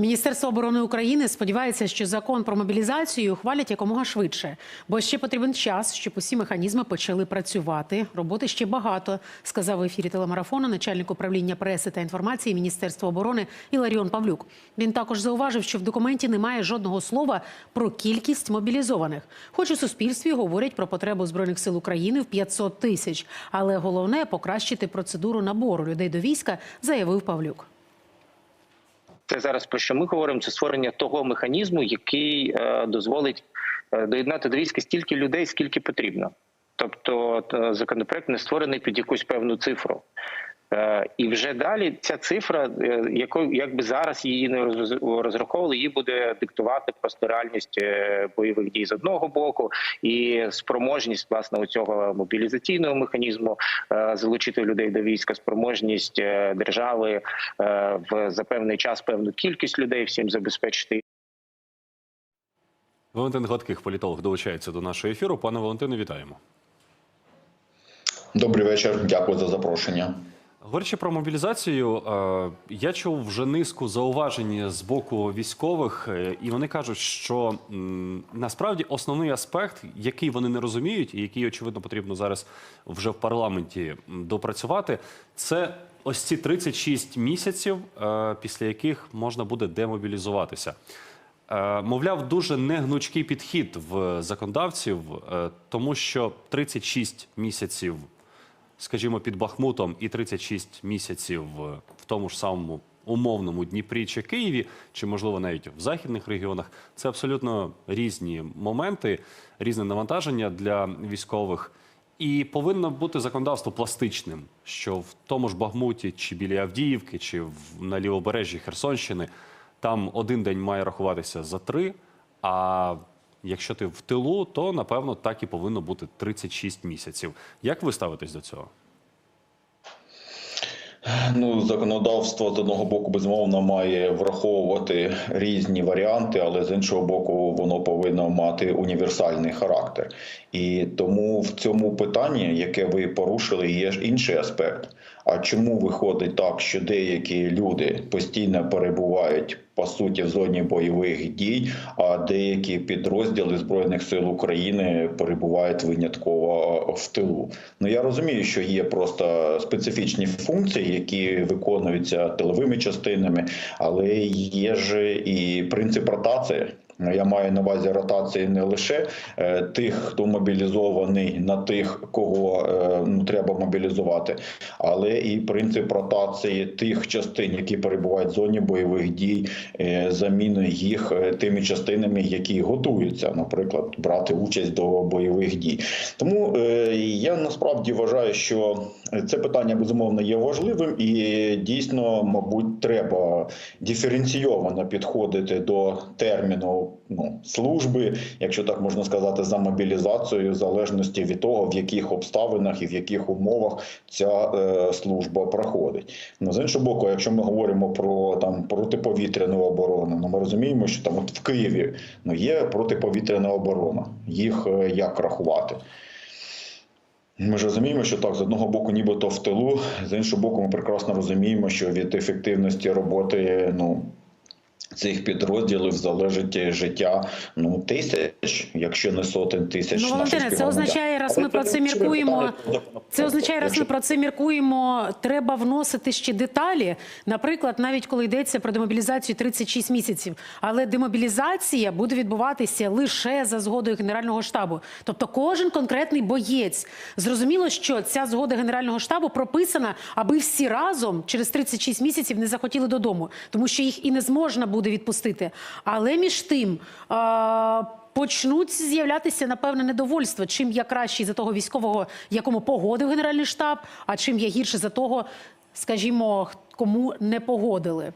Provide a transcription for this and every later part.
Міністерство оборони України сподівається, що закон про мобілізацію ухвалять якомога швидше, бо ще потрібен час, щоб усі механізми почали працювати. Роботи ще багато, сказав в ефірі телемарафону начальник управління преси та інформації Міністерства оборони Іларіон Павлюк. Він також зауважив, що в документі немає жодного слова про кількість мобілізованих. Хоч у суспільстві говорять про потребу збройних сил України в 500 тисяч, але головне покращити процедуру набору людей до війська, заявив Павлюк. Це зараз про що ми говоримо? Це створення того механізму, який е, дозволить е, доєднати до війська стільки людей, скільки потрібно. Тобто е, законопроект не створений під якусь певну цифру. Е, І вже далі ця цифра, е, якою якби зараз її не роз- розраховували, її буде диктувати просто реальність е, бойових дій з одного боку і спроможність власне у цього мобілізаційного механізму залучити людей до війська, спроможність держави в за певний час певну кількість людей всім забезпечити. Валентин Гладких, політолог, долучається до нашого ефіру. Пане Валентине, вітаємо. Добрий вечір, дякую за запрошення. Говорячи про мобілізацію, е, я чув вже низку зауважень з боку військових, е, і вони кажуть, що насправді основний аспект, який вони не розуміють, і який очевидно потрібно зараз вже в парламенті допрацювати, це ось ці 36 місяців, е, після яких можна буде демобілізуватися. Мовляв, дуже негнучкий підхід в законодавців, тому що 36 місяців скажімо, під Бахмутом і 36 місяців в тому ж самому умовному Дніпрі чи Києві, чи можливо навіть в західних регіонах, це абсолютно різні моменти, різне навантаження для військових. І повинно бути законодавство пластичним, що в тому ж Бахмуті, чи біля Авдіївки, чи на лівобережжі Херсонщини там один день має рахуватися за три. А якщо ти в тилу, то напевно так і повинно бути 36 місяців. Як ви ставитесь до цього? Ну, законодавство з одного боку безумовно має враховувати різні варіанти, але з іншого боку, воно повинно мати універсальний характер. І тому в цьому питанні, яке ви порушили, є ж інший аспект. А чому виходить так, що деякі люди постійно перебувають по суті в зоні бойових дій, а деякі підрозділи збройних сил України перебувають винятково в тилу? Ну я розумію, що є просто специфічні функції, які виконуються тиловими частинами, але є ж і принцип ротації. Я маю на увазі ротації не лише е, тих, хто мобілізований на тих, кого е, ну треба мобілізувати, але і принцип ротації тих частин, які перебувають в зоні бойових дій, е, заміни їх тими частинами, які готуються, наприклад, брати участь до бойових дій. Тому я насправді вважаю, що це питання безумовно є важливим, і дійсно, мабуть, треба диференційовано підходити до терміну ну, служби, якщо так можна сказати, за мобілізацією, в залежності від того, в яких обставинах і в яких умовах ця е, служба проходить. Ну, з іншого боку, якщо ми говоримо про там протиповітряну оборону, ну ми розуміємо, що там от в Києві ну є протиповітряна оборона. Їх е, як рахувати? Ми ж розуміємо, що так з одного боку, нібито в тилу, з іншого боку, ми прекрасно розуміємо, що від ефективності роботи ну цих підрозділів залежить життя ну тисяч, якщо не сотень тисяч. Ну, Валентине, це означає, раз Але ми про це міркуємо. Це означає, раз ми про це міркуємо, треба вносити ще деталі. Наприклад, навіть коли йдеться про демобілізацію 36 місяців, але демобілізація буде відбуватися лише за згодою Генерального штабу. Тобто, кожен конкретний боєць зрозуміло, що ця згода Генерального штабу прописана, аби всі разом через 36 місяців не захотіли додому, тому що їх і не зможна буде відпустити. Але між тим. А... Почнуть з'являтися напевне недовольство. Чим я кращий за того військового, якому погодив генеральний штаб, а чим я гірше за того, скажімо, кому не погодили.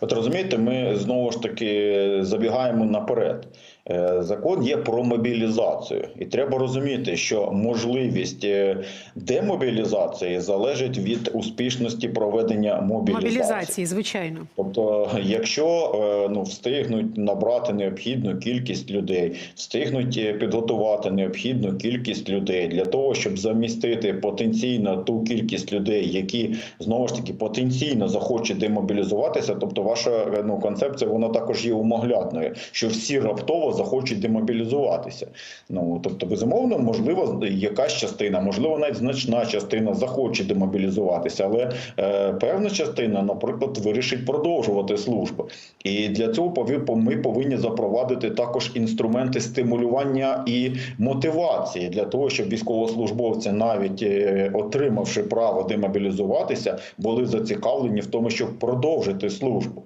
От розумієте, ми знову ж таки забігаємо наперед. Е, Закон є про мобілізацію, і треба розуміти, що можливість е, демобілізації залежить від успішності проведення мобілізації. Мобілізації, звичайно. Тобто, якщо е, ну встигнуть набрати необхідну кількість людей, встигнуть підготувати необхідну кількість людей для того, щоб замістити потенційно ту кількість людей, які знову ж таки потенційно захочуть демобілізуватися. Тобто, ваша ну концепція вона також є умоглядною, що всі раптово захочуть демобілізуватися. Ну тобто, безумовно, можливо, якась частина, можливо, навіть значна частина захоче демобілізуватися, але е, певна частина, наприклад, вирішить продовжувати службу. І для цього ми повинні запровадити також інструменти стимулювання і мотивації для того, щоб військовослужбовці, навіть е, отримавши право демобілізуватися, були зацікавлені в тому, щоб продовжити службу.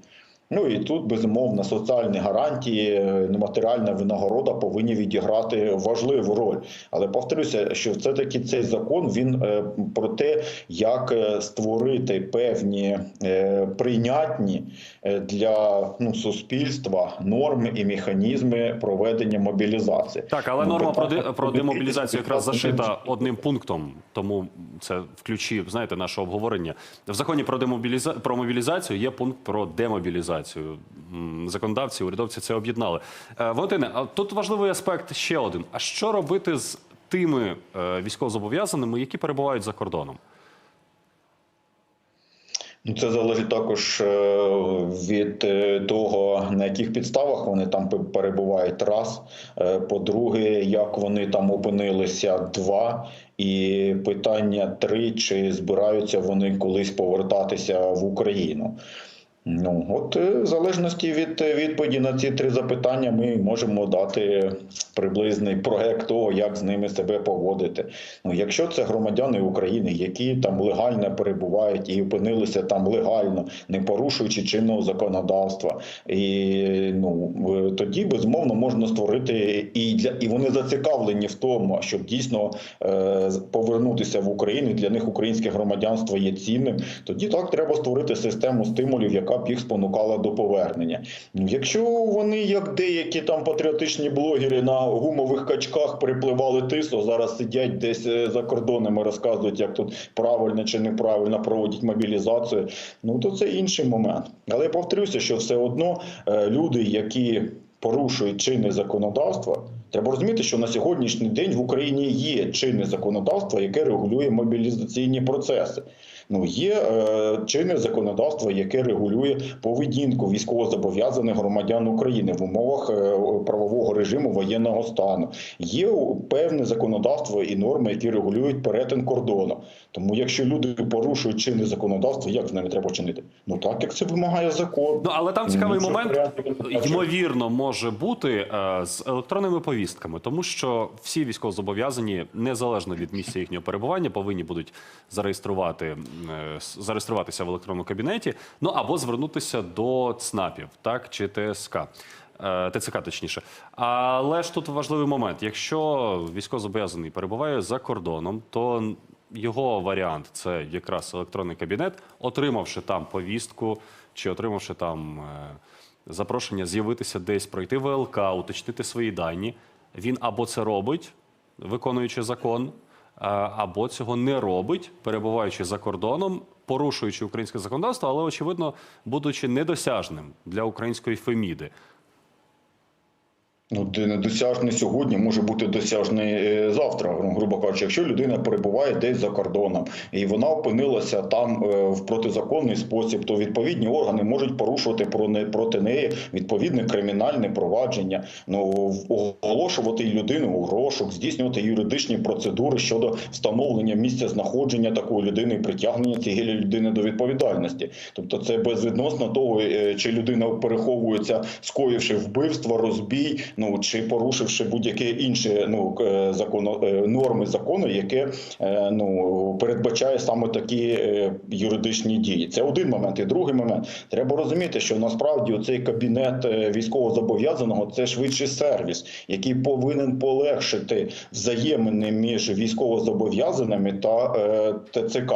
Ну і тут безумовно соціальні гарантії, е, матеріальна винагорода повинні відіграти важливу роль. Але повторюся, що все таки цей закон він е, про те, як е, створити певні прийнятні для ну, суспільства норми і механізми проведення мобілізації. Так, але Ну, норма про, про демобілізацію якраз зашита одним пунктом, тому це включив, знаєте, наше обговорення. В законі про демобіліза... про мобілізацію є пункт про демобілізацію. М, Законодавці, урядовці це об'єднали. Е, Валентине, а тут важливий аспект ще один: а що робити з тими е, військовозобов'язаними, які перебувають за кордоном? Ну, Це залежить також е, від е, того, на яких підставах вони там перебувають. Раз по-друге, як вони там опинилися. Два і питання три: чи збираються вони колись повертатися в Україну? Ну от е, в залежності від е, відповіді на ці три запитання, ми можемо дати приблизний проект того, як з ними себе поводити. Ну, якщо це громадяни України, які там легально перебувають і опинилися там легально, не порушуючи чинного законодавства, і ну тоді безумовно можна створити і для і вони зацікавлені в тому, щоб дійсно е, повернутися в Україну. Для них українське громадянство є цінним. Тоді так треба створити систему стимулів, яка б їх спонукала до повернення. Якщо вони, як деякі там патріотичні блогери на гумових качках припливали тису, зараз сидять десь е, за кордонами, розказують, як тут правильно чи неправильно проводять мобілізацію. Ну то це інший момент. Але я повторюся, що все одно е, люди, які порушують чинне законодавство. Треба розуміти, що на сьогоднішній день в Україні є чинне законодавство, яке регулює мобілізаційні процеси. Ну є е, чинне законодавство, яке регулює поведінку військовозобов'язаних громадян України в умовах е, правового режиму воєнного стану. Є певне законодавство і норми, які регулюють перетин кордону. Тому, якщо люди порушують чинне законодавство, як з ними треба чинити? Ну так як це вимагає закон. Ну але там цікавий це момент, варіанти ймовірно, може бути е, з електронними повістками, тому що всі військовозобов'язані, незалежно від місця їхнього перебування, повинні будуть зареєструвати зареєструватися в електронному кабінеті, ну або звернутися до ЦНАПів, так чи ТСК. Е, ТЦК точніше, але ж тут важливий момент: якщо військовозобов'язаний перебуває за кордоном, то його варіант це якраз електронний кабінет, отримавши там повістку чи отримавши там е, запрошення з'явитися десь, пройти ВЛК, уточнити свої дані. Він або це робить, виконуючи закон, е, або цього не робить, перебуваючи за кордоном, порушуючи українське законодавство, але очевидно, будучи недосяжним для української феміди. Ну, де недосяжний сьогодні може бути досяжний е, завтра. Ну, грубо кажучи, якщо людина перебуває десь за кордоном і вона опинилася там е, в протизаконний спосіб, то відповідні органи можуть порушувати про не проти неї відповідне кримінальне провадження. Ну оголошувати людину у розшук, здійснювати юридичні процедури щодо встановлення місця знаходження такої людини і притягнення цієї людини до відповідальності. Тобто, це безвідносно того, е, чи людина переховується, скоївши вбивство, розбій, ну чи порушивши будь-яке інше ну е, законо е, норми закону, яке е, ну передбачає саме такі юридичні дії. Це один момент. І другий момент треба розуміти, що насправді цей кабінет військовозобов'язаного це швидший сервіс, який повинен полегшити взаємини між військовозобов'язаними та ТЦК.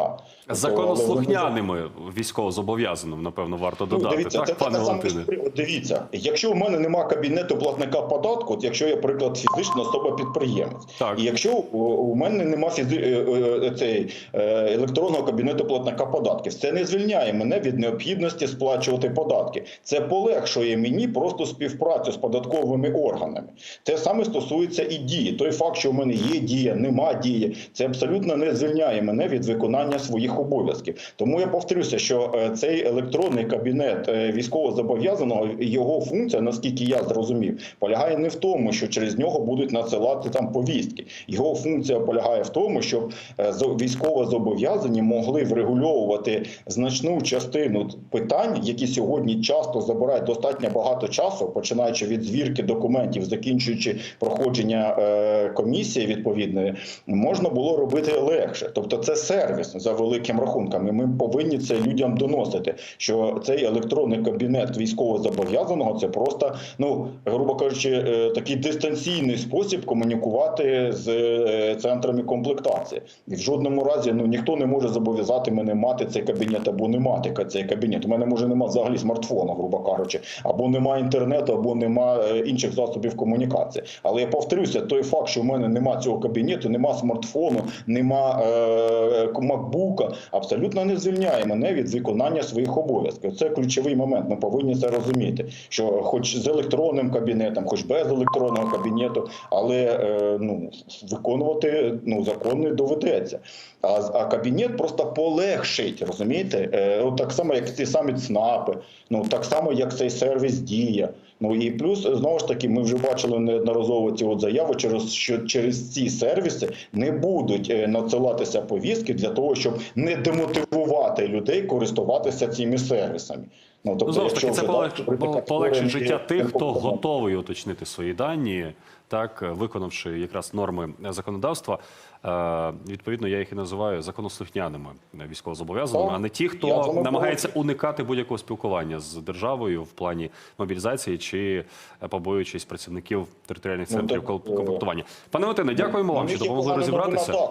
Тобто, Законослухняними військовозобов'язаним, напевно, варто Ну, додати. дивіться, так, це пане саме Валентине? Дивіться, якщо в мене немає кабінету платника податку, от якщо я, приклад, фізична особа-підприємець. Так. І якщо у, у мене нема фізи... е, е, цей, е, електронного кабінету платника податків, це не звільняє мене від необхідності сплачувати податки. Це полегшує мені просто співпрацю з податковими органами. Те саме стосується і дії. Той факт, що в мене є дія, нема дії, це абсолютно не звільняє мене від виконання своїх обов'язків. Тому я повторюся, що цей електронний кабінет е, військовозобов'язаного, його функція, наскільки я зрозумів, полягає не в тому, що через нього будуть надсилати там повістки. Його функція полягає в тому, щоб е, зо- військовозобов'язані могли врегульовувати значну частину питань, які сьогодні часто забирають достатньо багато часу, починаючи від звірки документів, закінчуючи проходження е, комісії відповідної, можна було робити легше. Тобто, це сервіс за великим рахунком. І ми повинні це людям доносити. Що цей електронний кабінет військовозобов'язаного це просто, ну грубо кажучи, е, такий дистанційний спосіб комунікувати з е, центрами комплектації. І в жодному разі ну ніхто не може зобов'язати мене мати цей кабінет або не мати цей кабінет. У мене може немає взагалі смартфона, грубо кажучи, або немає інтернету, або немає інших засобів комунікації. Але я повторюся, той факт, що в мене немає цього кабінету, нема смартфону, нема е, макбука, абсолютно не звільняє мене від виконання своїх обов'язків. Це ключовий момент. Ми повинні це розуміти. Що, хоч з електронним кабінетом, хоч без електронного кабінету, але е, ну виконувати ну закон не доведеться. А, а кабінет просто полегшить, розумієте? Е, так само, як ці самі ЦНАПи, ну так само, як цей сервіс дія. Ну і плюс знову ж таки, ми вже бачили неодноразово ці от заяви, через що через ці сервіси не будуть е, надсилатися повістки для того, щоб не демотивувати людей користуватися цими сервісами. Ну тобто, Ну, знову ж таки, це вже, полег... полегшить життя тих, хто готовий уточнити свої дані, так виконавши якраз норми законодавства. Е, відповідно, я їх і називаю законослухняними військовозобов'язаними, а не ті, хто намагається уникати будь-якого спілкування з державою в плані мобілізації чи е, побоюючись працівників територіальних Ну, центрів е, комплектування. Пане Валентине, дякуємо вам, що допомогли розібратися.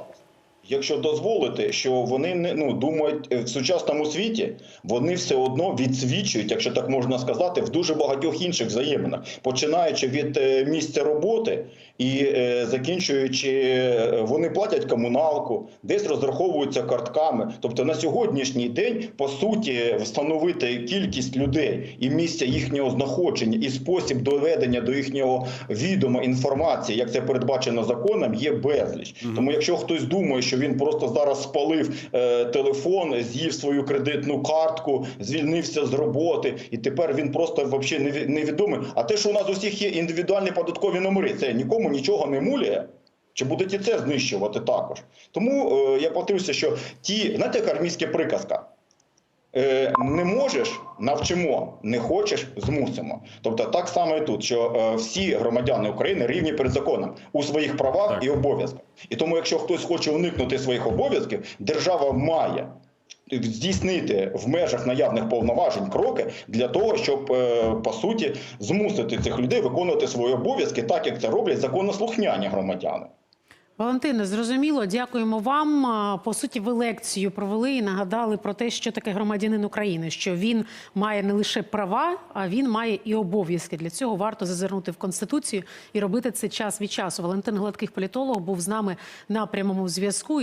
Якщо дозволити, що вони не ну думають е, в сучасному світі, вони все одно відсвічують, якщо так можна сказати, в дуже багатьох інших взаєминах, починаючи від е, місця роботи і е, закінчуючи, е, вони платять комуналку, десь розраховуються картками. Тобто на сьогоднішній день, по суті, встановити кількість людей і місця їхнього знаходження, і спосіб доведення до їхнього відома інформації, як це передбачено законом, є безліч. Тому, якщо хтось думає, що він просто зараз спалив е, телефон, з'їв свою кредитну картку, звільнився з роботи, і тепер він просто вообще неві- невідомий. А те, що у нас у всіх є індивідуальні податкові номери, це нікому нічого не муляє. Чи будуть і це знищувати також? Тому е, я повторюся, що ті, знаєте, як армійська приказка. Е, не можеш навчимо, не хочеш змусимо. Тобто, так само і тут, що е, всі громадяни України рівні перед законом у своїх правах Так. і обов'язках. І тому, якщо хтось хоче уникнути своїх обов'язків, держава має. Здійснити в межах наявних повноважень кроки для того, щоб е, по суті змусити цих людей виконувати свої обов'язки, так як це роблять законослухняні громадяни. Валентине, зрозуміло, дякуємо вам. По суті, ви лекцію провели і нагадали про те, що таке громадянин України, що він має не лише права, а він має і обов'язки. Для цього варто зазирнути в конституцію і робити це час від часу. Валентин Гладких політолог був з нами на прямому зв'язку.